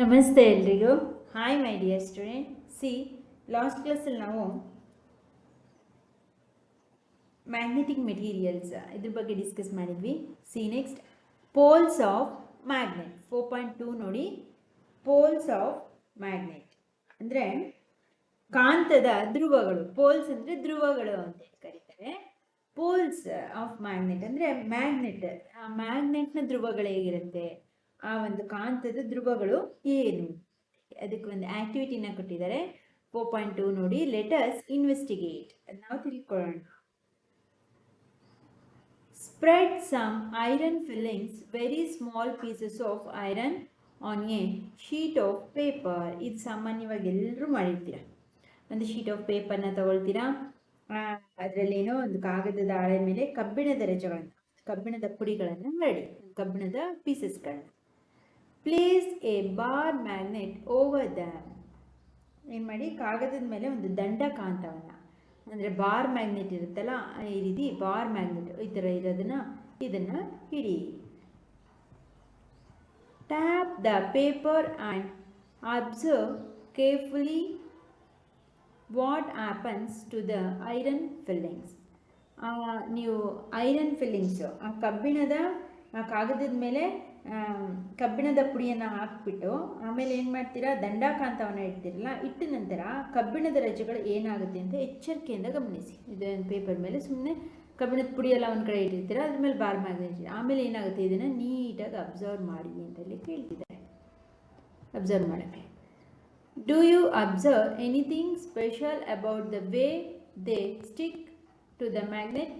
ನಮಸ್ತೆ ಎಲ್ರಿಗೂ. Hi my dear student see last ಕ್ಲಾಸಲ್ಲಿ ನಾವು ಮ್ಯಾಗ್ನೆಟಿಕ್ ಮೆಟೀರಿಯಲ್ಸ್ ಇದ್ರ ಬಗ್ಗೆ ಡಿಸ್ಕಸ್ ಮಾಡಿದ್ವಿ. See next poles of magnet four point two ನೋಡಿ. ಪೋಲ್ಸ್ ಆಫ್ ಮ್ಯಾಗ್ನೆಟ್ ಅಂದರೆ ಕಾಂತದ ಧ್ರುವಗಳು. ಪೋಲ್ಸ್ ಅಂದರೆ ಧ್ರುವಗಳು ಅಂತ ಕರೀತಾರೆ. ಪೋಲ್ಸ್ ಆಫ್ ಮ್ಯಾಗ್ನೆಟ್ ಅಂದರೆ ಮ್ಯಾಗ್ನೆಟ್ ಆ ಮ್ಯಾಗ್ನೆಟ್ನ ಧ್ರುವಗಳು ಹೇಗಿರುತ್ತೆ? ಆ ಒಂದು ಕಾಂತದ ಧ್ರುವಗಳು ಏನು? ಅದಕ್ಕೆ ಒಂದು ಆಕ್ಟಿವಿಟಿನ ಕೊಟ್ಟಿದ್ದಾರೆ. ಫೋರ್ ಪಾಯಿಂಟ್ ಟು ನೋಡಿ. ಲೆಟರ್ಸ್ ಇನ್ವೆಸ್ಟಿಗೇಟ್ ನಾವು ತಿಳ್ಕೊಳ್ಳೋಣ. Spread some iron filings very small pieces of iron on a sheet of paper ಇದು ಸಾಮಾನ್ಯವಾಗಿ ಎಲ್ಲರೂ ಮಾಡಿರ್ತೀರ? ಒಂದು ಶೀಟ್ ಆಫ್ ಪೇಪರ್ನ ತಗೊಳ್ತೀರಾ? ಅದರಲ್ಲೇನೋ ಒಂದು ಕಾಗದದ ಹಾಳೆ ಮೇಲೆ ಕಬ್ಬಿಣದ ರಜಗಳನ್ನು, ಕಬ್ಬಿಣದ ಪುಡಿಗಳನ್ನು ಮಾಡಿ, ಕಬ್ಬಿಣದ ಪೀಸಸ್ಗಳನ್ನ place a bar magnet over them ಏನು ಮಾಡಿ? ಕಾಗದದ ಮೇಲೆ ಒಂದು ದಂಡ ಕಾಂತವನ್ನು. ಅಂದರೆ ಬಾರ್ ಮ್ಯಾಗ್ನೆಟ್ ಇರುತ್ತಲ್ಲ ಈ ರೀತಿ ಬಾರ್ ಮ್ಯಾಗ್ನೆಟ್ ಈ ಥರ ಇರೋದನ್ನ ಇದನ್ನು ಹಿಡಿ. Tap the paper and observe carefully what happens to the iron fillings ನೀವು ಐರನ್ ಫಿಲ್ಲಿಂಗ್ಸು ಆ ಕಬ್ಬಿಣದ, ಆ ಕಾಗದದ ಮೇಲೆ ಕಬ್ಬಿಣದ ಪುಡಿಯನ್ನು ಹಾಕ್ಬಿಟ್ಟು ಆಮೇಲೆ ಏನು ಮಾಡ್ತೀರಾ? ದಂಡಾಕಾಂತವನ್ನು ಇಡ್ತೀರಲ್ಲ, ಇಟ್ಟ ನಂತರ ಕಬ್ಬಿಣದ ರಜೆಗಳು ಏನಾಗುತ್ತೆ ಅಂತ ಎಚ್ಚರಿಕೆಯಿಂದ ಗಮನಿಸಿ. ಇದೊಂದು ಪೇಪರ್ ಮೇಲೆ ಸುಮ್ಮನೆ ಕಬ್ಬಿಣದ ಪುಡಿ ಎಲ್ಲ ಒಂದು ಕಡೆ ಇಟ್ಟಿರ್ತೀರ? ಅದ್ರ ಮೇಲೆ ಬಾರ್ ಮ್ಯಾಗ್ನೆಟ್ ಆಮೇಲೆ ಏನಾಗುತ್ತೆ? ಇದನ್ನು ನೀಟಾಗಿ ಅಬ್ಸರ್ವ್ ಮಾಡಿ ಅಂತ ಹೇಳಿ ಕೇಳ್ತಿದ್ದಾರೆ. ಅಬ್ಸರ್ವ್ ಮಾಡೋಕ್ಕೆ do you observe anything special about the way they stick to the magnet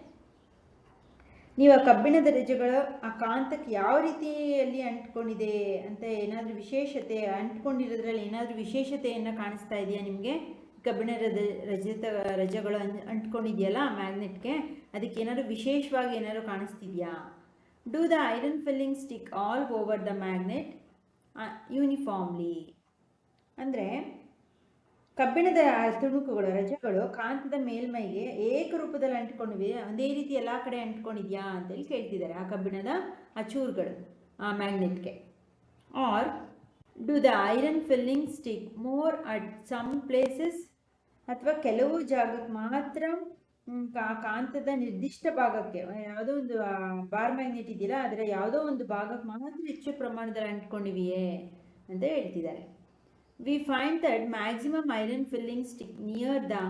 ನೀವು ಆ ಕಬ್ಬಿಣದ ರಜೆಗಳು ಆ ಕಾಂತಕ್ಕೆ ಯಾವ ರೀತಿಯಲ್ಲಿ ಅಂಟ್ಕೊಂಡಿದೆ ಅಂತ ಏನಾದರೂ ವಿಶೇಷತೆ, ಅಂಟ್ಕೊಂಡಿರೋದ್ರಲ್ಲಿ ಏನಾದರೂ ವಿಶೇಷತೆಯನ್ನು ಕಾಣಿಸ್ತಾ ಇದೆಯಾ ನಿಮಗೆ? ಕಬ್ಬಿಣದ ರಜತ, ರಜೆಗಳು ಅನ್ ಅಂಟ್ಕೊಂಡಿದೆಯಲ್ಲ ಮ್ಯಾಗ್ನೆಟ್ಗೆ, ಅದಕ್ಕೆ ಏನಾದರೂ ವಿಶೇಷವಾಗಿ ಏನಾದರೂ ಕಾಣಿಸ್ತಿದೆಯಾ? Do the iron filing stick all over the magnet uniformly ಅಂದರೆ ಕಬ್ಬಿಣದ ತುಣುಕುಗಳು, ರಜೆಗಳು, ಕಾಂತದ ಮೇಲ್ಮೈಗೆ ಏಕರೂಪದಲ್ಲಿ ಅಂಟ್ಕೊಂಡಿವೆ. ಅದೇ ರೀತಿ ಎಲ್ಲ ಕಡೆ ಅಂಟ್ಕೊಂಡಿದ್ಯಾ ಅಂತೇಳಿ ಕೇಳ್ತಿದ್ದಾರೆ ಆ ಕಬ್ಬಿಣದ ಆ ಚೂರುಗಳು ಆ ಮ್ಯಾಗ್ನೆಟ್ಗೆ. Are do the iron filing stick more at some places ಅಥವಾ ಕೆಲವು ಜಾಗಕ್ಕೆ ಮಾತ್ರ ಕಾಂತದ ನಿರ್ದಿಷ್ಟ ಭಾಗಕ್ಕೆ, ಯಾವುದೋ ಒಂದು ಬಾರ್ ಮ್ಯಾಗ್ನೆಟ್ ಇದೆಯಲ್ಲ, ಅದರ ಯಾವುದೋ ಒಂದು ಭಾಗಕ್ಕೆ ಮಾತ್ರ ಹೆಚ್ಚು ಪ್ರಮಾಣದಲ್ಲಿ ಅಂಟ್ಕೊಂಡಿವೆಯೇ ಅಂತ ಹೇಳ್ತಿದ್ದಾರೆ. We find that maximum iron filling stick near the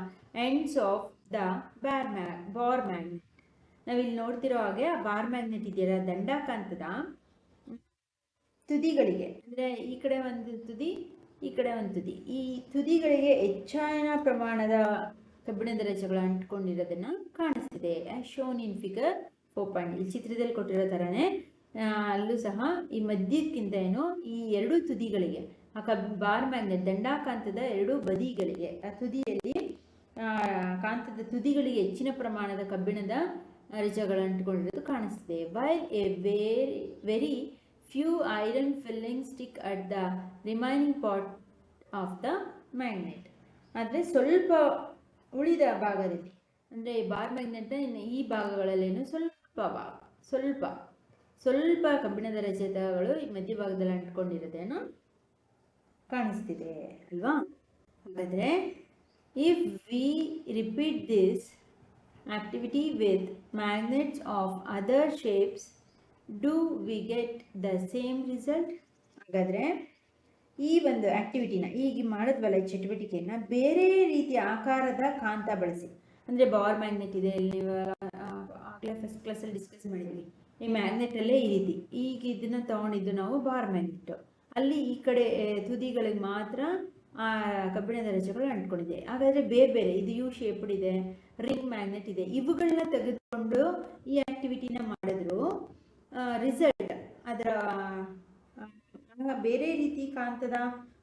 ends of the bar, mag bar magnet ನಾವಿಲ್ಲಿ ನೋಡ್ತಿರೋ ಹಾಗೆ ಆ ಬಾರ್ ಮ್ಯಾಗ್ನೆಟ್ ಇದೆಯಲ್ಲ ದಂಡಕಾಂತದ ತುದಿಗಳಿಗೆ. ಅಂದರೆ ಈ ಕಡೆ ಒಂದು ತುದಿ ಈ ಕಡೆ ಒಂದು ತುದಿ. ಈ ತುದಿಗಳಿಗೆ ಹೆಚ್ಚಾಯನ ಪ್ರಮಾಣದ ಕಬ್ಬಿಣದ ರಜೆಗಳು ಅಂಟ್ಕೊಂಡಿರೋದನ್ನು ಕಾಣಿಸ್ತಿದೆ. Shown in figure four point ಈ ಚಿತ್ರದಲ್ಲಿ ಕೊಟ್ಟಿರೋ ಥರನೇ ಅಲ್ಲೂ ಸಹ ಈ ಮಧ್ಯಕ್ಕಿಂತ ಏನು ಈ ಎರಡು ತುದಿಗಳಿಗೆ. ಕಬ್ ಬಾರ್ ಮ್ಯಾಗ್ನೆಟ್ ದಂಡಾಕಾಂತದ ಎರಡು ಬದಿಗಳಿಗೆ, ಆ ತುದಿಯಲ್ಲಿ ಕಾಂತದ ತುದಿಗಳಿಗೆ ಹೆಚ್ಚಿನ ಪ್ರಮಾಣದ ಕಬ್ಬಿಣದ ರಜಗಳು ಅಂಟಿಕೊಂಡಿರೋದು ಕಾಣಿಸ್ತಿದೆ a very very few iron filing stick at the remaining part of the magnet ಆದರೆ ಸ್ವಲ್ಪ ಉಳಿದ ಭಾಗದಲ್ಲಿ, ಅಂದರೆ ಬಾರ್ ಮ್ಯಾಗ್ನೆಟ್ನ ಈ ಭಾಗಗಳಲ್ಲೇನು ಸ್ವಲ್ಪ ಭಾಗ, ಸ್ವಲ್ಪ ಸ್ವಲ್ಪ ಕಬ್ಬಿಣದ ರಜತಗಳು ಈ ಮಧ್ಯಭಾಗದಲ್ಲಿ ಅಂಟ್ಕೊಂಡಿರೋದೇನೋ ಕಾಣಿಸ್ತಿದೆ ಅಲ್ವಾ? ಹಾಗಾದರೆ if we repeat this activity with magnets of other shapes do we get the same result ಹಾಗಾದರೆ ಈ ಒಂದು ಆ್ಯಕ್ಟಿವಿಟಿನ ಈಗ ಮಾಡಿದ್ವಲ್ಲ ಈ ಚಟುವಟಿಕೆಯನ್ನು ಬೇರೆ ರೀತಿಯ ಆಕಾರದ ಕಾಂತ ಬಳಸಿ. ಅಂದರೆ ಬಾರ್ ಮ್ಯಾಗ್ನೆಟ್ ಇದೆ ಇಲ್ಲಿ ಆಗಲೇ ಫಸ್ಟ್ ಕ್ಲಾಸಲ್ಲಿ ಡಿಸ್ಕಸ್ ಮಾಡಿದ್ವಿ. ಈ ಮ್ಯಾಗ್ನೆಟಲ್ಲೇ ಈ ರೀತಿ. ಈಗ ಇದನ್ನು ತೊಗೊಂಡಿದ್ದು ನಾವು ಬಾರ್ ಮ್ಯಾಗ್ನೆಟ್ಟು ಅಲ್ಲಿ ಈ ಕಡೆ ತುದಿಗಳಿಗೆ ಮಾತ್ರ, ಆ, ಕಬ್ಬಿಣದ ರಚಗಳು ಅಂಟ್ಕೊಂಡಿದೆ. ಹಾಗಾದರೆ ಬೇರೆ ಬೇರೆ, ಇದು ಯು ಶೇಪ್ಡ್ ಇದೆ ರಿಂಗ್ ಮ್ಯಾಗ್ನೆಟ್ ಇದೆ ಇವುಗಳನ್ನ ತೆಗೆದುಕೊಂಡು ಈ ಆ್ಯಕ್ಟಿವಿಟಿನ ಮಾಡಿದ್ರು ರಿಸಲ್ಟ್ ಅದರ ಬೇರೆ ರೀತಿ ಕಾಂತದ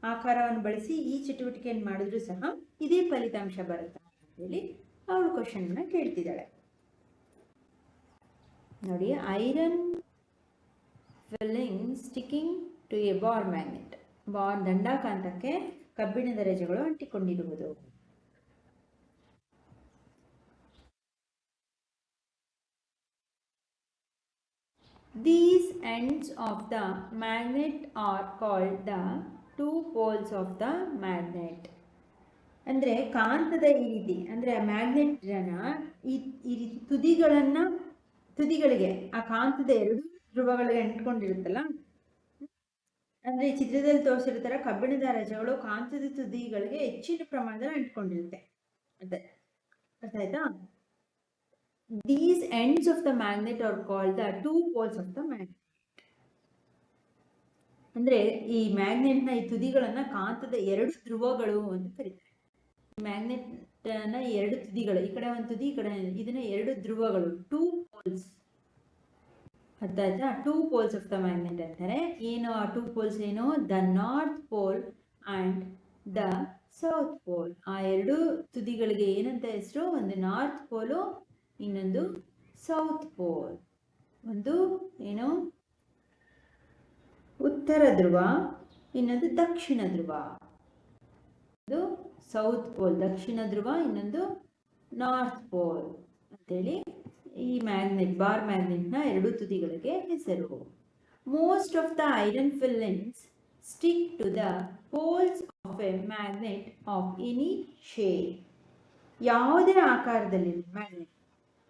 ಆಕಾರವನ್ನು ಬಳಸಿ ಈ ಚಟುವಟಿಕೆಯನ್ನು ಮಾಡಿದ್ರು ಸಹ ಇದೇ ಫಲಿತಾಂಶ ಬರುತ್ತೆ ಅಂತೇಳಿ ಅವಳು ಕ್ವಶನ್ನ ಕೇಳ್ತಿದ್ದಾಳೆ. ನೋಡಿ iron filing sticking to a bar magnet bar ದಂಡಾಕಾಂತಕ್ಕೆ ಕಬ್ಬಿಣದ ರಜೆಗಳು ಅಂಟಿಕೊಂಡಿರುವುದು these ends of the magnet are called the two poles of the magnet ಅಂದರೆ ಕಾಂತದ ಈ ರೀತಿ, ಅಂದರೆ ಆ ಮ್ಯಾಗ್ನೆಟ್ನ ಈ ಈ ರೀತಿ ತುದಿಗಳನ್ನು, ತುದಿಗಳಿಗೆ, ಆ ಕಾಂತದ ಎರಡು ಧ್ರುವಗಳಿಗೆ ಅಂಟ್ಕೊಂಡಿರುತ್ತಲ್ಲ ಅಂದರೆ ಈ ಚಿತ್ರದಲ್ಲಿ ತೋರಿಸಿರೋ ಥರ ಕಬ್ಬಿಣದ ರಜಗಳು ಕಾಂತದ ತುದಿಗಳಿಗೆ ಹೆಚ್ಚಿನ ಪ್ರಮಾಣದಲ್ಲಿ ಅಂಟ್ಕೊಂಡಿರುತ್ತೆ. ಅದೇ. ಅರ್ಥ ಆಯ್ತಾ these ends of the magnet are call the two poles of the magnet ಅಂದ್ರೆ ಈ ಮ್ಯಾಗ್ನೆಟ್ನ ಈ ತುದಿಗಳನ್ನ ಕಾಂತದ ಎರಡು ಧ್ರುವಗಳು ಅಂತ ಕರೀತಾರೆ. ಮ್ಯಾಗ್ನೆಟ್ನ ಎರಡು ತುದಿಗಳು, ಈ ಕಡೆ ಒಂದು ತುದಿ, ಈ ಕಡೆ ಇದನ್ನ ಎರಡು ಧ್ರುವಗಳು ಟೂ ಪೋಲ್ಸ್ ಆಯ್ತಾ two poles of the magnet ಅಂತಾರೆ ಏನು? ಆ ಟೂ ಪೋಲ್ಸ್ ಏನು? The north pole and the south pole ಆ ಎರಡು ತುದಿಗಳಿಗೆ ಏನಂತ ಹೆಸರು? ಒಂದು ನಾರ್ತ್ ಪೋಲು ಇನ್ನೊಂದು ಸೌತ್ ಪೋಲ್ ಒಂದು ಏನು? ಉತ್ತರ ಧ್ರುವ, ಇನ್ನೊಂದು ದಕ್ಷಿಣ ಧ್ರುವ. ಒಂದು ಸೌತ್ ಪೋಲ್ ದಕ್ಷಿಣ ಧ್ರುವ, ಇನ್ನೊಂದು ನಾರ್ತ್ ಪೋಲ್ ಅಂತೇಳಿ ಈ ಮ್ಯಾಗ್ನೆಟ್, ಬಾರ್ ಮ್ಯಾಗ್ನೆಟ್ನ ಎರಡು ತುದಿಗಳಿಗೆ ಹೆಸರು. Most of the iron filings stick to the poles of a magnet of any shape ಯಾವುದೇ ಆಕಾರದಲ್ಲಿ ಮ್ಯಾಗ್ನೆಟ್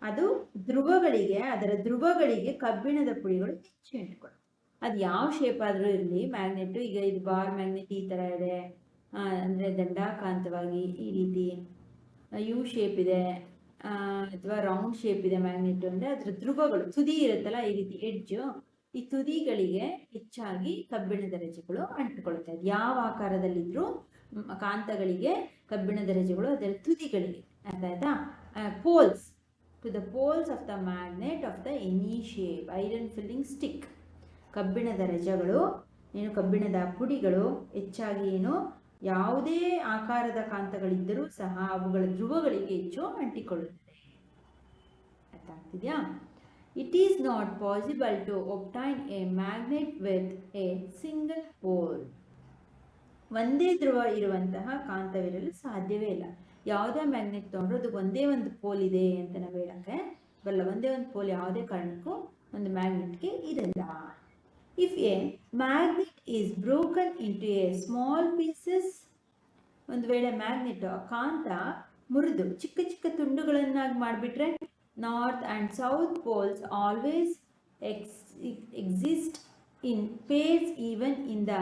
ಅದು ಧ್ರುವಗಳಿಗೆ, ಅದರ ಧ್ರುವಗಳಿಗೆ ಕಬ್ಬಿಣದ ಪುಡಿಗಳು ಹೆಚ್ಚು ಅಂಟ್ಕೊಳ್ಳುತ್ತೆ ಅದು ಯಾವ ಶೇಪ್ ಆದರೂ ಇರಲಿ ಮ್ಯಾಗ್ನೆಟ್ ಈಗ ಇದು ಬಾರ್ ಮ್ಯಾಗ್ನೆಟ್ ಈ ಥರ ಇದೆ. ಅಂದ್ರೆ ದಂಡಾಕಾಂತವಾಗಿ ಈ ರೀತಿ ಯು ಶೇಪ್ ಇದೆ. ಅಥವಾ ರೌಂಡ್ ಶೇಪ್ ಇದೆ ಮ್ಯಾಗ್ನೆಟ್ ಅಂದರೆ ಅದರ ಧ್ರುವಗಳು, ತುದಿ ಇರುತ್ತಲ್ಲ ಈ ರೀತಿ ಎಡ್ಜು ಈ ತುದಿಗಳಿಗೆ ಹೆಚ್ಚಾಗಿ ಕಬ್ಬಿಣದ ರಜೆಗಳು ಅಂಟಿಕೊಳ್ಳುತ್ತೆ. ಅದು ಯಾವ ಆಕಾರದಲ್ಲಿದ್ದರೂ ಕಾಂತಗಳಿಗೆ ಕಬ್ಬಿಣದ ರಜೆಗಳು, ಅದರ ತುದಿಗಳಿಗೆ ಅರ್ಥ ಆಯ್ತಾ poles to the poles of the magnet of the any shape iron filing stick ಕಬ್ಬಿಣದ ರಜಗಳು, ಏನು ಕಬ್ಬಿಣದ ಪುಡಿಗಳು, ಹೆಚ್ಚಾಗಿ ಏನು ಯಾವುದೇ ಆಕಾರದ ಕಾಂತಗಳಿದ್ದರೂ ಸಹ ಅವುಗಳ ಧ್ರುವಗಳಿಗೆ ಹೆಚ್ಚು ಅಂಟಿಕೊಳ್ಳುತ್ತದೆ. ಅರ್ಥ ಆಗ್ತಿದೆಯಾ? It is not possible to obtain a magnet with a single pole ಒಂದೇ ಧ್ರುವ ಇರುವಂತಹ ಕಾಂತವಿರಲು ಸಾಧ್ಯವೇ ಇಲ್ಲ. ಯಾವುದೇ ಮ್ಯಾಗ್ನೆಟ್ ತೊಗೊಂಡ್ರೆ ಅದಕ್ಕೆ ಒಂದೇ ಒಂದು ಪೋಲ್ ಇದೆ ಅಂತ ನಾವು ಹೇಳಕ್ಕೆ ಬರಲ್ಲ. ಒಂದೇ ಒಂದು ಪೋಲ್ ಯಾವುದೇ ಕಾರಣಕ್ಕೂ ಒಂದು ಮ್ಯಾಗ್ನೆಟ್ಗೆ ಇರಲ್ಲ. If a magnet is broken into a small pieces ಒಂದು ವೇಳೆ ಮ್ಯಾಗ್ನೆಟ್ ಕಾಂತ ಮುರಿದು ಚಿಕ್ಕ ಚಿಕ್ಕ ತುಂಡುಗಳನ್ನಾಗಿ ಮಾಡಿಬಿಟ್ರೆ north and south poles always ex exist in pairs even in the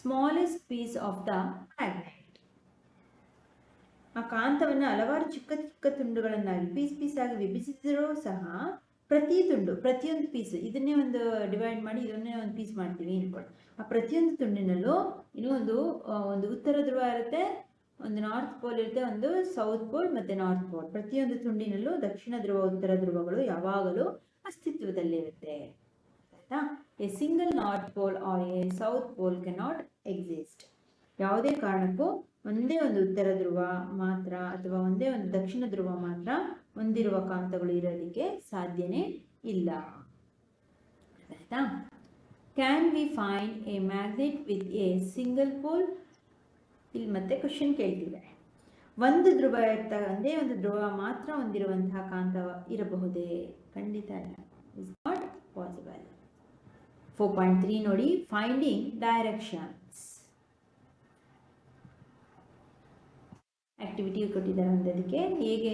smallest piece of the magnet ಆ ಕಾಂತವನ್ನು ಹಲವಾರು ಚಿಕ್ಕ ಚಿಕ್ಕ ತುಂಡುಗಳನ್ನಾಗಿ ಪೀಸ್ ಪೀಸಾಗಿ ವಿಭಜಿಸಿದರೂ ಸಹ ಪ್ರತಿ ತುಂಡು, ಪ್ರತಿಯೊಂದು ಪೀಸ್ ಇದನ್ನೇ ಒಂದು ಡಿವೈಡ್ ಮಾಡಿ ಇದನ್ನೇ ಒಂದು ಪೀಸ್ ಮಾಡ್ತೀವಿ ಅನ್ಕೊಳ್ಳಿ. ಆ ಪ್ರತಿಯೊಂದು ತುಂಡಿನಲ್ಲೂ ಇನ್ನೂ ಒಂದು ಒಂದು ಉತ್ತರ ಧ್ರುವ ಇರುತ್ತೆ, ಒಂದು ನಾರ್ತ್ ಪೋಲ್ ಇರುತ್ತೆ, ಒಂದು ಸೌತ್ ಪೋಲ್ ಮತ್ತೆ ನಾರ್ತ್ ಪೋಲ್ ಪ್ರತಿಯೊಂದು ತುಂಡಿನಲ್ಲೂ ದಕ್ಷಿಣ ಧ್ರುವ, ಉತ್ತರ ಧ್ರುವಗಳು ಯಾವಾಗಲೂ ಅಸ್ತಿತ್ವದಲ್ಲಿರುತ್ತೆ ಆಯ್ತಾ? A single north pole or a south pole cannot exist ಯಾವುದೇ ಕಾರಣಕ್ಕೂ ಒಂದೇ ಒಂದು ಉತ್ತರ ಧ್ರುವ ಮಾತ್ರ ಅಥವಾ ಒಂದೇ ಒಂದು ದಕ್ಷಿಣ ಧ್ರುವ ಮಾತ್ರ ಹೊಂದಿರುವ ಕಾಂತಗಳು ಇರೋದಕ್ಕೆ ಸಾಧ್ಯನೇ ಇಲ್ಲ. ಆಯಿತಾ? Can we find a magnet with a single pole ಇಲ್ಲಿ ಮತ್ತೆ ಕ್ವಶನ್ ಕೇಳ್ತಿದ್ದಾರೆ ಒಂದು ಧ್ರುವ ಇರ್ತ, ಒಂದೇ ಒಂದು ಧ್ರುವ ಮಾತ್ರ ಹೊಂದಿರುವಂತಹ ಕಾಂತ ಇರಬಹುದೇ? ಖಂಡಿತ ಇಲ್ಲ. Is not possible four point three ನೋಡಿ ಫೈಂಡಿಂಗ್ ಡೈರೆಕ್ಷನ್ಸ್ ಆಕ್ಟಿವಿಟಿ ಕೊಟ್ಟಿದ್ದಾರೆ ಅಂದದಕ್ಕೆ ಹೇಗೆ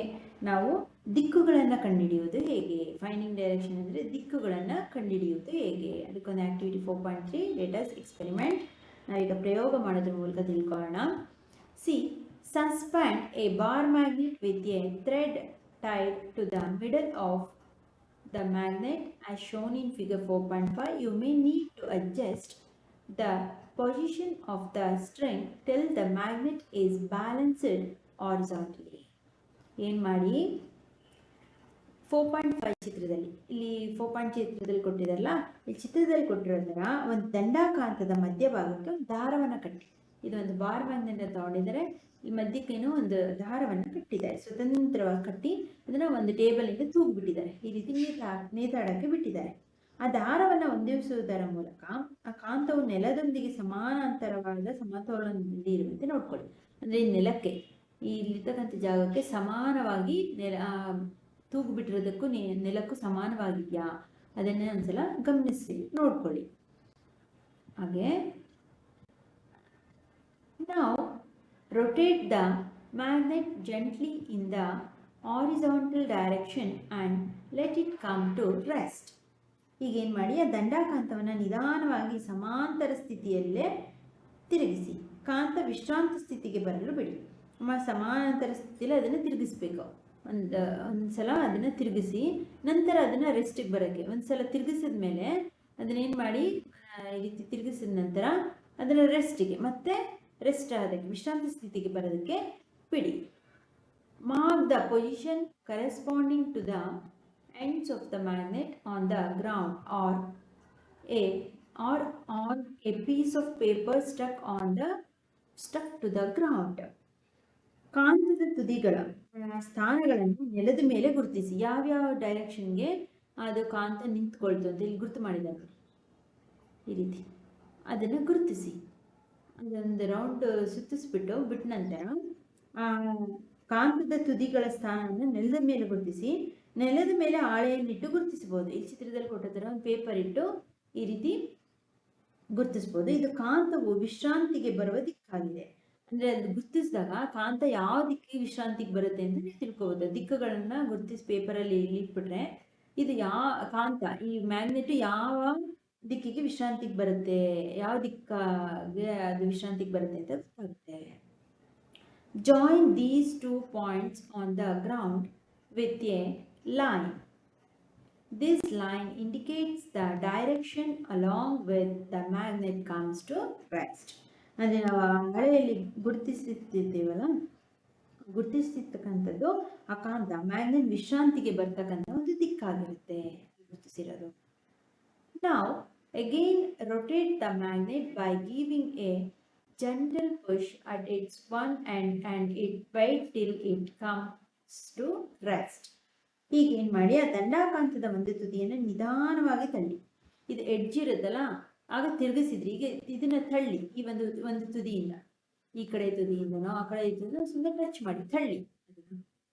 ನಾವು ದಿಕ್ಕುಗಳನ್ನು ಕಂಡುಹಿಡಿಯುವುದು ಹೇಗೆ? ಫೈಂಡಿಂಗ್ ಡೈರೆಕ್ಷನ್ ಅಂದರೆ ದಿಕ್ಕುಗಳನ್ನು ಕಂಡುಹಿಡಿಯುವುದು ಹೇಗೆ? ಅದಕ್ಕೊಂದು activity four point three let us experiment ನಾವೀಗ ಪ್ರಯೋಗ ಮಾಡೋದ್ರ ಮೂಲಕ ತಿಳ್ಕೊಳ್ಳೋಣ. See suspend a bar magnet with a thread tied to the middle of the magnet the magnet, as shown in figure 4.5 you may need to adjust the position of the string till the magnet is balanced horizontally. ಏನು ಮಾಡಿ? Four point five ಚಿತ್ರದಲ್ಲಿ, ಇಲ್ಲಿ four point ಚಿತ್ರದಲ್ಲಿ ಕೊಟ್ಟಿದಾರಲ್ಲ ಈ ಚಿತ್ರದಲ್ಲಿ ಕೊಟ್ಟಿರೋ ಥರ ಒಂದು ದಂಡಾಕಾಂತದ ಮಧ್ಯಭಾಗಕ್ಕೆ ಒಂದು ದಾರವನ್ನು ಕಟ್ಟಿ. ಇದೊಂದು ಒಂದು ಬಾರ್ ಮ್ಯಾಗ್ನೆಟ್ ತಗೊಂಡಿದ್ದಾರೆ ಈ ಮಧ್ಯಕ್ಕೇನು ಒಂದು ದಾರವನ್ನು ಕಟ್ಟಿದ್ದಾರೆ. ಸ್ವತಂತ್ರವಾಗಿ ಕಟ್ಟಿ ಅದನ್ನು ಒಂದು ಟೇಬಲಿಂದ ತೂಗ್ಬಿಟ್ಟಿದ್ದಾರೆ. ಈ ರೀತಿ ನೇತಾ ನೇತಾಡಕ್ಕೆ ಬಿಟ್ಟಿದ್ದಾರೆ. ಆ ದಾರವನ್ನು ಹೊಂದಿಸುವುದರ ಮೂಲಕ ಆ ಕಾಂತವು ನೆಲದೊಂದಿಗೆ ಸಮಾನಾಂತರವಾದ ಸಮತೋಲನದಲ್ಲಿ ಇರುವಂತೆ ನೋಡ್ಕೊಳ್ಳಿ. ಅಂದರೆ ನೆಲಕ್ಕೆ ಇಲ್ಲಿರ್ತಕ್ಕಂಥ ಜಾಗಕ್ಕೆ ಸಮಾನವಾಗಿ ನೆಲ ತೂಗು ಬಿಟ್ಟಿರೋದಕ್ಕೂ ನೆಲಕ್ಕೂ ಸಮಾನವಾಗಿದೆಯಾ? ಅದನ್ನೇ ಒಂದ್ಸಲ ಗಮನಿಸಿ, ನೋಡ್ಕೊಳ್ಳಿ. ಹಾಗೆ. ನಾವು rotate the magnet gently in the horizontal direction and let it come to rest. ಈಗೇನು ಮಾಡಿ, ಆ ದಂಡಾಕಾಂತವನ್ನು ನಿಧಾನವಾಗಿ ಸಮಾಂತರ ಸ್ಥಿತಿಯಲ್ಲೇ ತಿರುಗಿಸಿ, ಕಾಂತ ವಿಶ್ರಾಂತ ಸ್ಥಿತಿಗೆ ಬರಲು ಬಿಡಿ. ಸಮಾನಾಂತರ ಸ್ಥಿತಿಯಲ್ಲಿ ಅದನ್ನು ತಿರುಗಿಸ್ಬೇಕು. ಒಂದು ಒಂದು ಸಲ ಅದನ್ನು ತಿರುಗಿಸಿ ನಂತರ ಅದನ್ನು ರೆಸ್ಟಿಗೆ ಬರೋಕ್ಕೆ. ಒಂದು ಸಲ ತಿರುಗಿಸಿದ ಮೇಲೆ ಅದನ್ನೇನು ಮಾಡಿ ಈ ರೀತಿ ತಿರುಗಿಸಿದ ನಂತರ ಅದನ್ನು ರೆಸ್ಟಿಗೆ ಮತ್ತೆ ರೆಸ್ಟ್ ಆದಕ್ಕೆ ವಿಶ್ರಾಂತಿ ಸ್ಥಿತಿಗೆ ಬರೋದಕ್ಕೆ ಬಿಡಿ. Mark the position corresponding to the ends of the magnet on the ground or a or on a piece of paper stuck on the stuck to the ground. ಕಾಂತದ ತುದಿಗಳ ಸ್ಥಾನಗಳನ್ನು ನೆಲದ ಮೇಲೆ ಗುರುತಿಸಿ. ಯಾವ್ಯಾವ ಡೈರೆಕ್ಷನ್ಗೆ ಅದು ಕಾಂತ ನಿಂತ್ಕೊಳ್ತು ಅಂತ ಇಲ್ಲಿ ಗುರುತು ಮಾಡಿದ್ದಾರೆ ಈ ರೀತಿ. ಅದನ್ನು ಗುರುತಿಸಿ. ಅದೊಂದು ರೌಂಡ್ ಸುತ್ತಿಸ್ಬಿಟ್ಟು ಬಿಟ್ಟ ನಂತರ, ಆ, ಕಾಂತದ ತುದಿಗಳ ಸ್ಥಾನವನ್ನು ನೆಲದ ಮೇಲೆ ಗುರುತಿಸಿ. ನೆಲದ ಮೇಲೆ ಹಾಳೆಯನ್ನಿಟ್ಟು ಗುರುತಿಸಬಹುದು. ಈ ಚಿತ್ರದಲ್ಲಿ ಕೊಟ್ಟ ಒಂದು ಪೇಪರ್ ಇಟ್ಟು ಈ ರೀತಿ ಗುರುತಿಸ್ಬೋದು ಇದು ಕಾಂತವು ವಿಶ್ರಾಂತಿಗೆ ಬರುವ ದಿಕ್ಕಾಗಿದೆ. ಅಂದ್ರೆ ಅದು ಗುರ್ತಿಸಿದಾಗ ಕಾಂತ ಯಾವ ದಿಕ್ಕಿಗೆ ವಿಶ್ರಾಂತಿಗೆ ಬರುತ್ತೆ ಅಂತ ನೀವು ತಿಳ್ಕೋಬಹುದು ದಿಕ್ಕುಗಳನ್ನ ಗುರ್ತಿಸಿ ಪೇಪರಲ್ಲಿ ಇಟ್ಬಿಟ್ರೆ ಇದು ಯಾವ ಕಾಂತ ಈ ಮ್ಯಾಗ್ನೆಟ್ ಯಾವ ದಿಕ್ಕಿಗೆ ವಿಶ್ರಾಂತಿಗೆ ಬರುತ್ತೆ? ಯಾವ ದಿಕ್ಕಿಗೆ ಅದು ವಿಶ್ರಾಂತಿಗೆ ಬರುತ್ತೆ ಅಂತ ಗೊತ್ತಾಗುತ್ತೆ. Join these two points on the ground with a line this line indicates the direction along with the magnet comes to rest. ಅಂದರೆ ನಾವು ಆ ಹಳೆಯಲ್ಲಿ ಗುರುತಿಸುತ್ತಿದ್ದೇವಲ್ಲ ಆ ಕಾಂತ ಮ್ಯಾಗ್ನೆಟ್ ವಿಶ್ರಾಂತಿಗೆ ಬರ್ತಕ್ಕಂಥ ಒಂದು ದಿಕ್ಕಾಗಿರುತ್ತೆ ಗುರುತಿಸಿರೋದು. ನಾವು again rotate the magnet by giving a gentle push at its one end and it wait till it comes to rest. ಈಗ ಏನು ಮಾಡಿ? ಆ ದಂಡಾಕಾಂತದ ಒಂದು ತುದಿಯನ್ನು ನಿಧಾನವಾಗಿ ತಳ್ಳಿ. ಇದು ಎಡ್ಜ್ ಇರುತ್ತಲ್ಲ? ಆಗ ತಿರುಗಿಸಿದ್ರಿ. ಈಗ ಇದನ್ನ ತಳ್ಳಿ, ಈ ಒಂದು ಒಂದು ತುದಿಯಿಂದ, ಈ ಕಡೆ ತುದಿಯಿಂದನೋ, ಆ ಕಡೆ ತುದಿಯಿಂದ ಸುಮ್ಮನೆ ಟಚ್ ಮಾಡಿ, ತಳ್ಳಿ.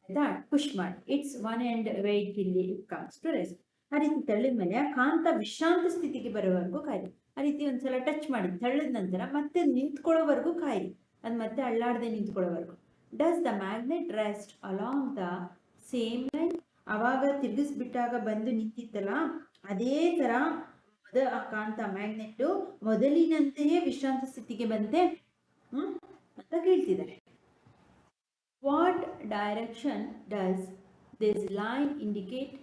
ಆಯ್ತಾ? ಪುಷ್ ಮಾಡಿ. ಇಟ್ಸ್ ಒನ್ ಆ್ಯಂಡ್ ವೆಯ್ಟ್ ಇಲ್ಲಿ ಕಮ್ಸ್ ಟು ರೆಸ್ಟ್ ಆ ರೀತಿ ತಳ್ಳಿದ ಮೇಲೆ ಆ ಕಾಂತ ವಿಶ್ರಾಂತ ಸ್ಥಿತಿಗೆ ಬರೋವರೆಗೂ ಕಾಯಿರಿ. ಆ ರೀತಿ ಒಂದ್ಸಲ ಟಚ್ ಮಾಡಿ, ತಳ್ಳಿದ ನಂತರ ಮತ್ತೆ ನಿಂತ್ಕೊಳ್ಳೋವರೆಗೂ ಕಾಯಿರಿ. ಅದು ಮತ್ತೆ ಅಳ್ಳಾಡದೆ ನಿಂತ್ಕೊಳ್ಳೋವರೆಗೂ. Does the magnet rest along the same line ಅವಾಗ ತಿರುಗಿಸ್ಬಿಟ್ಟಾಗ ಬಂದು ನಿಂತಿತ್ತಲ್ಲ, ಅದೇ ತರ ಆ ಕಾಂತ ಮ್ಯಾಗ್ನೆಟ್ ಮೊದಲಿನಂತೆಯೇ ವಿಶ್ರಾಂತ ಸ್ಥಿತಿಗೆ ಬಂತೆ. ಹ್ಮ್? ಅಂತ ಕೇಳ್ತಿದ್ದಾರೆ. What direction does this line indicate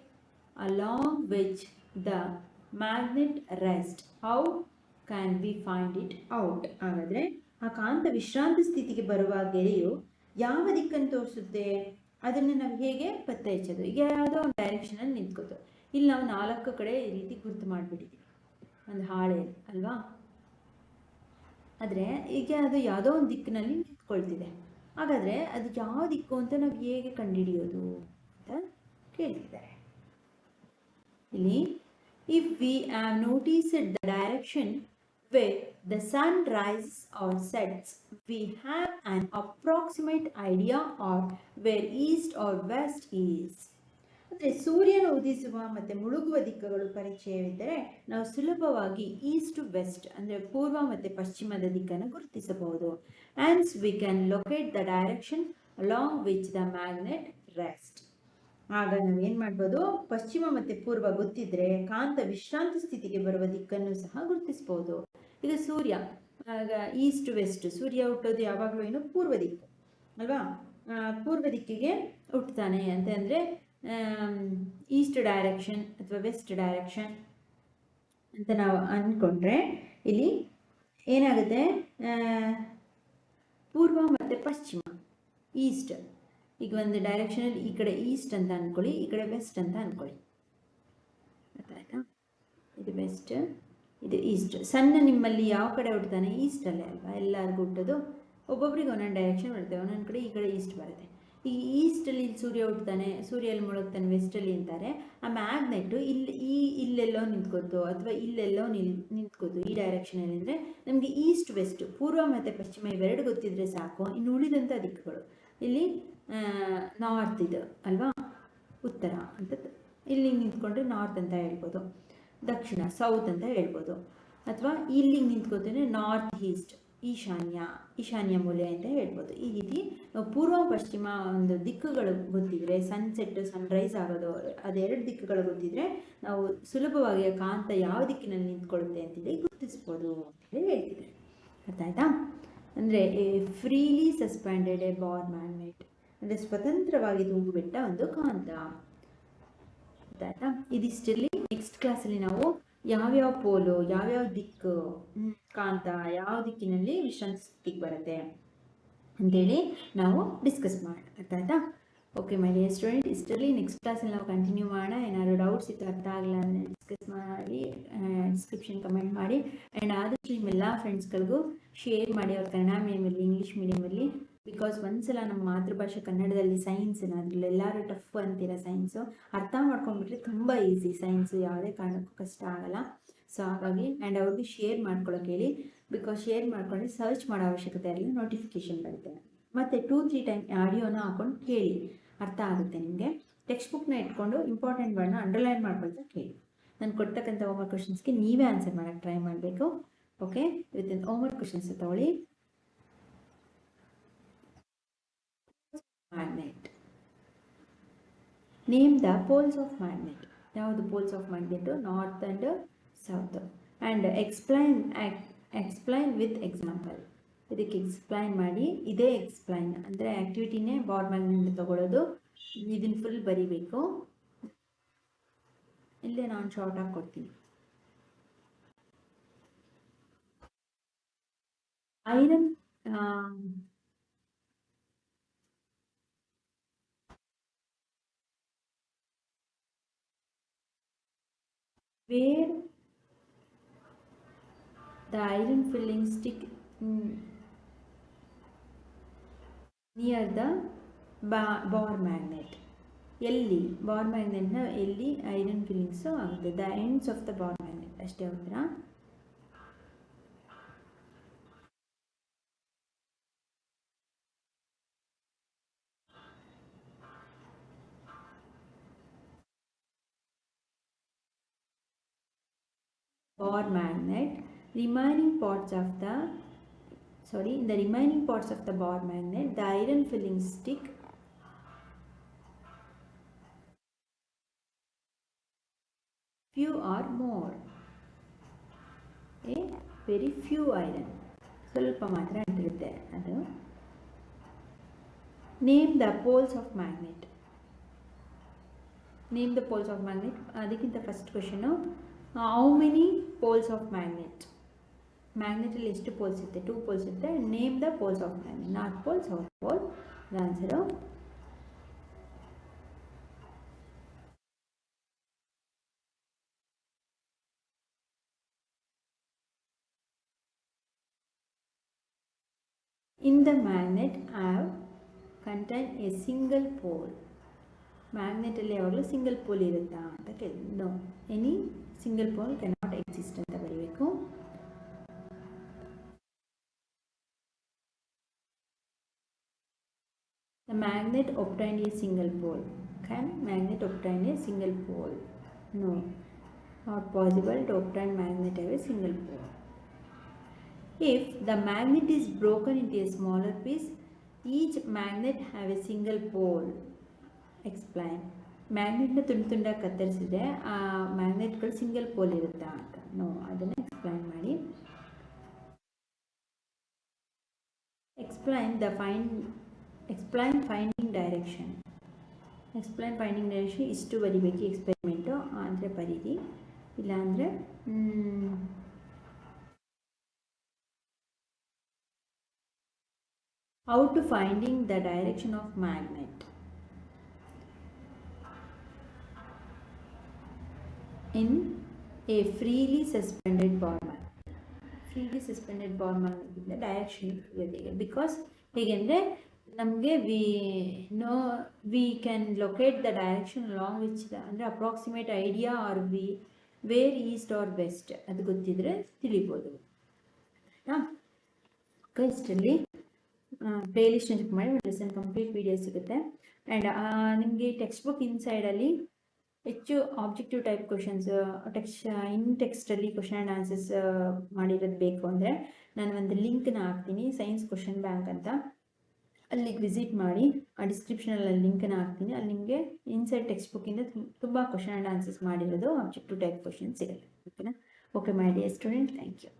along which the magnet rest how can we find it out ಹಾಗಾದ್ರೆ ಆ ಕಾಂತ ವಿಶ್ರಾಂತಿ ಸ್ಥಿತಿಗೆ ಬರುವ ಗೆರೆಯು ಯಾವ ದಿಕ್ಕನ್ನು ತೋರಿಸುತ್ತೆ? ಅದನ್ನು ನಾವು ಹೇಗೆ ಪತ್ತೆ ಹಚ್ಚೋದು ಯಾವುದೋ ಒಂದು ಡೈರೆಕ್ಷನಲ್ಲಿ ನಿಂತ್ಕೋತು ಇಲ್ಲಿ ನಾವು ನಾಲ್ಕು ಕಡೆ ಈ ರೀತಿ ಗುರುತು ಮಾಡಿಬಿಟ್ಟಿದ್ದೀವಿ. ಒಂದು ಹಾಳೆ ಅಲ್ವಾ ಆದರೆ ಈಗ ಅದು ಯಾವುದೋ ಒಂದು ದಿಕ್ಕಿನಲ್ಲಿ ನಿಂತ್ಕೊಳ್ತಿದೆ ಹಾಗಾದರೆ ಅದು ಯಾವ ದಿಕ್ಕು ಅಂತ ನಾವು ಹೇಗೆ ಕಂಡುಹಿಡಿಯೋದು ಅಂತ ಕೇಳ್ತಿದ್ದಾರೆ ಇಲ್ಲಿ if we have noticed the direction where the sun rises or sets we have an approximate idea of where east or west is ಅಂದರೆ ಸೂರ್ಯನ ಉದಿಸುವ ಮತ್ತು ಮುಳುಗುವ ದಿಕ್ಕುಗಳು ಪರಿಚಯವಿದ್ದರೆ ನಾವು ಸುಲಭವಾಗಿ ಈಸ್ಟ್ ವೆಸ್ಟ್ ಅಂದರೆ ಪೂರ್ವ ಮತ್ತು ಪಶ್ಚಿಮದ ದಿಕ್ಕನ್ನು ಗುರುತಿಸಬಹುದು. Ans we can locate the direction along which the magnet rest ಆಗ ನಾವು ಏನು ಮಾಡ್ಬೋದು? ಪಶ್ಚಿಮ ಮತ್ತು ಪೂರ್ವ ಗೊತ್ತಿದ್ರೆ ಕಾಂತ ವಿಶ್ರಾಂತಿ ಸ್ಥಿತಿಗೆ ಬರುವ ದಿಕ್ಕನ್ನು ಸಹ ಗುರುತಿಸಬಹುದು. ಈಗ ಸೂರ್ಯ, ಆಗ ಈಸ್ಟ್ ವೆಸ್ಟ್, ಸೂರ್ಯ ಹುಟ್ಟೋದು ಯಾವಾಗಲೂ ಏನು ಪೂರ್ವ ದಿಕ್ಕು, ಅಲ್ವಾ? ಪೂರ್ವ ದಿಕ್ಕಿಗೆ ಹುಟ್ಟುತ್ತಾನೆ ಅಂತ ಅಂದರೆ ಈಸ್ಟ್ ಡೈರೆಕ್ಷನ್ ಅಥವಾ ವೆಸ್ಟ್ ಡೈರೆಕ್ಷನ್ ಅಂತ ನಾವು ಅಂದ್ಕೊಂಡ್ರೆ ಇಲ್ಲಿ ಏನಾಗುತ್ತೆ? ಪೂರ್ವ ಮತ್ತು ಪಶ್ಚಿಮ ಈಸ್ಟ್ ಈಗ ಒಂದು ಡೈರೆಕ್ಷನಲ್ಲಿ ಈ ಕಡೆ ಈಸ್ಟ್ ಅಂತ ಅಂದ್ಕೊಳ್ಳಿ ಈ ಕಡೆ ವೆಸ್ಟ್ ಅಂತ ಅಂದ್ಕೊಳ್ಳಿ ಗೊತ್ತಾಯ್ತಾ? ಇದು ವೆಸ್ಟ್ ಇದು ಈಸ್ಟ್ ಸಣ್ಣ ನಿಮ್ಮಲ್ಲಿ ಯಾವ ಕಡೆ ಹುಡ್ತಾನೆ ಈಸ್ಟಲ್ಲೇ ಅಲ್ವಾ? ಎಲ್ಲರಿಗೂ ಹುಟ್ಟೋದು. ಒಬ್ಬೊಬ್ರಿಗೆ ಒಂದೊಂದು ಡೈರೆಕ್ಷನ್ ಬರುತ್ತೆ. ಒಂದೊಂದು ಕಡೆ ಈ ಕಡೆ ಈಸ್ಟ್ ಬರುತ್ತೆ. ಈ ಈಸ್ಟಲ್ಲಿ ಇಲ್ಲಿ ಸೂರ್ಯ ಹುಡ್ತಾನೆ ಸೂರ್ಯಲ್ಲಿ ಮುಳುಗ್ತಾನೆ ವೆಸ್ಟಲ್ಲಿ ಅಂತಾರೆ. ಆ ಮ್ಯಾಗ್ನೆಟ್ಟು ಇಲ್ಲಿ, ಈ ಇಲ್ಲೆಲ್ಲೋ ನಿಂತ್ಕೋತು ಅಥವಾ ಇಲ್ಲೆಲ್ಲೋ ನಿಲ್ ನಿಂತ್ಕೋತು ಈ ಡೈರೆಕ್ಷನಲ್ಲಿ ಅಂದರೆ ನಮಗೆ ಈಸ್ಟ್ ವೆಸ್ಟ್ ಪೂರ್ವ ಮತ್ತು ಪಶ್ಚಿಮ ಇವೆರಡು ಗೊತ್ತಿದ್ರೆ ಸಾಕು. ಇನ್ನು ಉಳಿದಂಥ ದಿಕ್ಕುಗಳು. ಇಲ್ಲಿ ನಾರ್ತ್ ಇದು ಅಲ್ವಾ? ಉತ್ತರ ಅಂತ ಇಲ್ಲಿ ನಿಂತ್ಕೊಂಡ್ರೆ ನಾರ್ತ್ ಅಂತ ಹೇಳ್ಬೋದು. ದಕ್ಷಿಣ ಸೌತ್ ಅಂತ ಹೇಳ್ಬೋದು. ಅಥವಾ ಇಲ್ಲಿ ನಿಂತ್ಕೋತೇನೆ ನಾರ್ತ್ ಈಸ್ಟ್ ಈಶಾನ್ಯ ಈಶಾನ್ಯ ಮೂಲೆ ಅಂತ ಹೇಳ್ಬೋದು. ಈ ರೀತಿ ಪೂರ್ವ ಪಶ್ಚಿಮ ಒಂದು ದಿಕ್ಕುಗಳು ಗೊತ್ತಿದ್ರೆ ಸನ್ಸೆಟ್ ಸನ್ರೈಸ್ ಆಗೋದು, ಅದೆರಡು ದಿಕ್ಕುಗಳು ಗೊತ್ತಿದ್ರೆ ನಾವು ಸುಲಭವಾಗಿ ಕಾಂತ ಯಾವ ದಿಕ್ಕಿನಲ್ಲಿ ನಿಂತ್ಕೊಳ್ಳುತ್ತೆ ಅಂತೇಳಿ ಗುರುತಿಸ್ಬೋದು ಅಂತೇಳಿ ಹೇಳ್ತಿದ್ದಾರೆ. ಅರ್ಥ ಆಯ್ತಾ? ಅಂದರೆ freely suspended a bar magnet ಅಂದರೆ ಸ್ವತಂತ್ರವಾಗಿ ಬಿಟ್ಟ ಒಂದು ಕಾಂತ. ಆಯ್ತಾ? ಇದಿಷ್ಟಲ್ಲಿ ನೆಕ್ಸ್ಟ್ ಕ್ಲಾಸಲ್ಲಿ ನಾವು ಯಾವ್ಯಾವ ಪೋಲು ಯಾವ್ಯಾವ ದಿಕ್ಕು ಕಾಂತ ಯಾವ ದಿಕ್ಕಿನಲ್ಲಿ ವಿಶ್ರಾಂತಿಗೆ ಬರುತ್ತೆ ಅಂತೇಳಿ ನಾವು ಡಿಸ್ಕಸ್ ಮಾಡ್ತಾ ಆಯ್ತಾ? ಓಕೆ ಮೈ ಡಿಯರ್ ಸ್ಟೂಡೆಂಟ್ ಇಷ್ಟರಲ್ಲಿ ನೆಕ್ಸ್ಟ್ ಕ್ಲಾಸಲ್ಲಿ ನಾವು ಕಂಟಿನ್ಯೂ ಮಾಡೋಣ. ಏನಾದ್ರು ಡೌಟ್ಸ್ ಇತ್ತು ಅರ್ಥ ಆಗಲ್ಲ ಅಂದರೆ ಡಿಸ್ಕಸ್ ಮಾಡಿ ಡಿಸ್ಕ್ರಿಪ್ಷನ್ ಕಮೆಂಟ್ ಮಾಡಿ. ಆ್ಯಂಡ್ ಆದಷ್ಟು ನಿಮ್ಮೆಲ್ಲ ಫ್ರೆಂಡ್ಸ್ಗಳಿಗೂ ಶೇರ್ ಮಾಡಿ ಅವ್ರ ಕನ್ನಡ ಮೀಡಿಯಮಲ್ಲಿ ಇಂಗ್ಲೀಷ್ ಮೀಡಿಯಮಲ್ಲಿ ಬಿಕಾಸ್ ಒಂದ್ಸಲ ನಮ್ಮ ಮಾತೃಭಾಷೆ ಕನ್ನಡದಲ್ಲಿ ಸೈನ್ಸ್ ಅದ್ರಲ್ಲಿ ಎಲ್ಲರೂ ಟಫ್ ಅಂತೀರ ಸೈನ್ಸು ಅರ್ಥ ಮಾಡ್ಕೊಂಡ್ಬಿಟ್ರೆ ತುಂಬ ಈಸಿ ಸೈನ್ಸು ಯಾವುದೇ ಕಾರಣಕ್ಕೂ ಕಷ್ಟ ಆಗಲ್ಲ. ಸೊ ಹಾಗಾಗಿ ಆ್ಯಂಡ್ ಅವ್ರಿಗೆ ಶೇರ್ ಮಾಡ್ಕೊಳ್ಳೋಕೆ ಹೇಳಿ. ಬಿಕಾಸ್ ಶೇರ್ ಮಾಡ್ಕೊಂಡ್ರೆ ಸರ್ಚ್ ಮಾಡೋ ಅವಶ್ಯಕತೆ ಇರಲಿ ನೋಟಿಫಿಕೇಶನ್ ಬರುತ್ತೆ. ಮತ್ತು ಟೂ ತ್ರೀ ಟೈಮ್ ಆಡಿಯೋನ ಹಾಕೊಂಡು ಕೇಳಿ. ಅರ್ಥ ಆಗುತ್ತೆ ನಿಮಗೆ. ಟೆಕ್ಸ್ಟ್ ಬುಕ್ನ ಇಟ್ಕೊಂಡು ಇಂಪಾರ್ಟೆಂಟ್ ವರ್ಡ್ನ ಅಂಡರ್ಲೈನ್ ಮಾಡ್ಕೊಳ್ತಾ ಕೇಳಿ. ನಾನು ಕೊಡ್ತಕ್ಕಂಥ ಹೋಮ್ವರ್ಕ್ ಕ್ವಶನ್ಸ್ಗೆ ನೀವೇ ಆನ್ಸರ್ ಮಾಡೋಕ್ಕೆ ಟ್ರೈ ಮಾಡಬೇಕು. ಓಕೆ ವಿತ್ ಹೋಮ್ವರ್ಕ್ ಕ್ವಶನ್ಸ್ ತಗೊಳ್ಳಿ. Magnet name the poles of magnet ಯಾವುದು poles of magnet north and south and explain explain with example ಇದಕ್ಕೆ ಎಕ್ಸ್ಪ್ಲೈನ್ ಮಾಡಿ, ಇದೇ ಎಕ್ಸ್ಪ್ಲೈನ್ ಅಂದರೆ ಆ್ಯಕ್ಟಿವಿಟಿನೇ ಬಾರ್ ಮ್ಯಾಗ್ನೆಟ್ ತಗೊಳ್ಳೋದು ಇದನ್ನು ಫುಲ್ ಬರಿಬೇಕು. ಇಲ್ಲೇ ನಾನು ಶಾರ್ಟ್ ಆಗಿ ಕೊಡ್ತೀನಿ. Iron where the iron filling stick mm, near the bar bar magnet. ಎಲ್ಲಿ? ಬಾರ್ ಮ್ಯಾಗ್ನೆಟ್ನ ಎಲ್ಲಿ ಐರನ್ ಫಿಲ್ಲಿಂಗ್ಸು ಆಗುತ್ತೆ the ends of the bar magnet ಅಷ್ಟೇ ಉತ್ತರ. bar magnet remaining parts of the sorry in the remaining parts of the bar magnet the iron filling stick few or more a very few iron ಸ್ವಲ್ಪ ಮಾತ್ರ ಅಂಟಿರುತ್ತೆ ಅದು name the poles of magnet name the poles of magnet ಅದಕ್ಕಿಂತ first question How many poles of magnet ಮ್ಯಾಗ್ನೆಟಲ್ಲಿ ಎಷ್ಟು poles ಇರುತ್ತೆ two poles ಇರುತ್ತೆ name the poles of magnet north pole south pole answer In the magnet have contain a single pole. ಮ್ಯಾಗ್ನೆಟಲ್ಲಿ ಯಾವಾಗಲೂ single pole ಇರುತ್ತಾ ಅಂತ ಕೇಳಿ no any single pole cannot exist ಅಂತ ಬರೀಬೇಕು the magnet obtained a single pole. Can magnet obtain a single pole? No. Not possible to obtain magnet have a single pole. If the magnet is broken into a smaller piece, each magnet have a single pole. Explain ಮ್ಯಾಗ್ನೆಟ್ನ ತುಂಡು ತುಂಡಾಗಿ ಕತ್ತರಿಸಿದೆ ಆ ಮ್ಯಾಗ್ನೆಟ್ಗಳು single pole ಇರುತ್ತಾ ಅಂತ. No, ಅದನ್ನು explain ಮಾಡಿ. Explain the fine explain finding direction explain finding direction ಇಷ್ಟು ಬರಿಬೇಕು experiment ಅಂದರೆ ಬರೀರಿ. ಇಲ್ಲಾಂದರೆ out to finding the direction of magnet in a freely suspended magnet. Freely suspended bar ಮಾಡೋದ್ರಿಂದ ಡೈರೆಕ್ಷನ್ ಇರುತ್ತೆ ಬಿಕಾಸ್ ಹೇಗೆಂದರೆ, ನಮಗೆ we know we can locate the direction long which the ಅಂದರೆ approximate idea or we where east or west ಅದು ಗೊತ್ತಿದ್ರೆ ತಿಳಿಬೋದು. ಆಯಿತಾ ಇಷ್ಟರಲ್ಲಿ ಪ್ಲೇ ಲಿಸ್ಟ್ ಚೆಕ್ ಮಾಡಿ ಲೆಸನ್ ಕಂಪ್ಲೀಟ್ ವಿಡಿಯೋ ಸಿಗುತ್ತೆ. ಆ್ಯಂಡ್ ನಿಮಗೆ ಟೆಕ್ಸ್ಟ್ ಬುಕ್ ಇನ್ಸೈಡಲ್ಲಿ ಹೆಚ್ಚು objective type questions text in ಟೆಕ್ಸ್ಟಲ್ಲಿ question and answers ಮಾಡಿರೋದು ಬೇಕು ಅಂದರೆ ನಾನು ಒಂದು ಲಿಂಕ್ನ ಹಾಕ್ತೀನಿ ಸೈನ್ಸ್ ಕ್ವಶನ್ ಬ್ಯಾಂಕ್ ಅಂತ. ಅಲ್ಲಿಗೆ ವಿಸಿಟ್ ಮಾಡಿ, ಆ ಡಿಸ್ಕ್ರಿಪ್ಷನಲ್ಲಿ ಲಿಂಕನ್ನ ಹಾಕ್ತೀನಿ. ಅಲ್ಲಿ ನಿಮಗೆ ಇನ್ಸೈಡ್ ಟೆಕ್ಸ್ಟ್ ಬುಕ್ಕಿಂದ ತುಂಬ ಕ್ವಶನ್ ಆ್ಯಂಡ್ ಆನ್ಸರ್ಸ್ ಮಾಡಿರೋದು ಆಬ್ಜೆಕ್ಟಿವ್ ಟೈಪ್ ಕ್ವಶನ್ಸ್ ಸಿಗುತ್ತೆ ಓಕೆನಾ okay my dear student thank you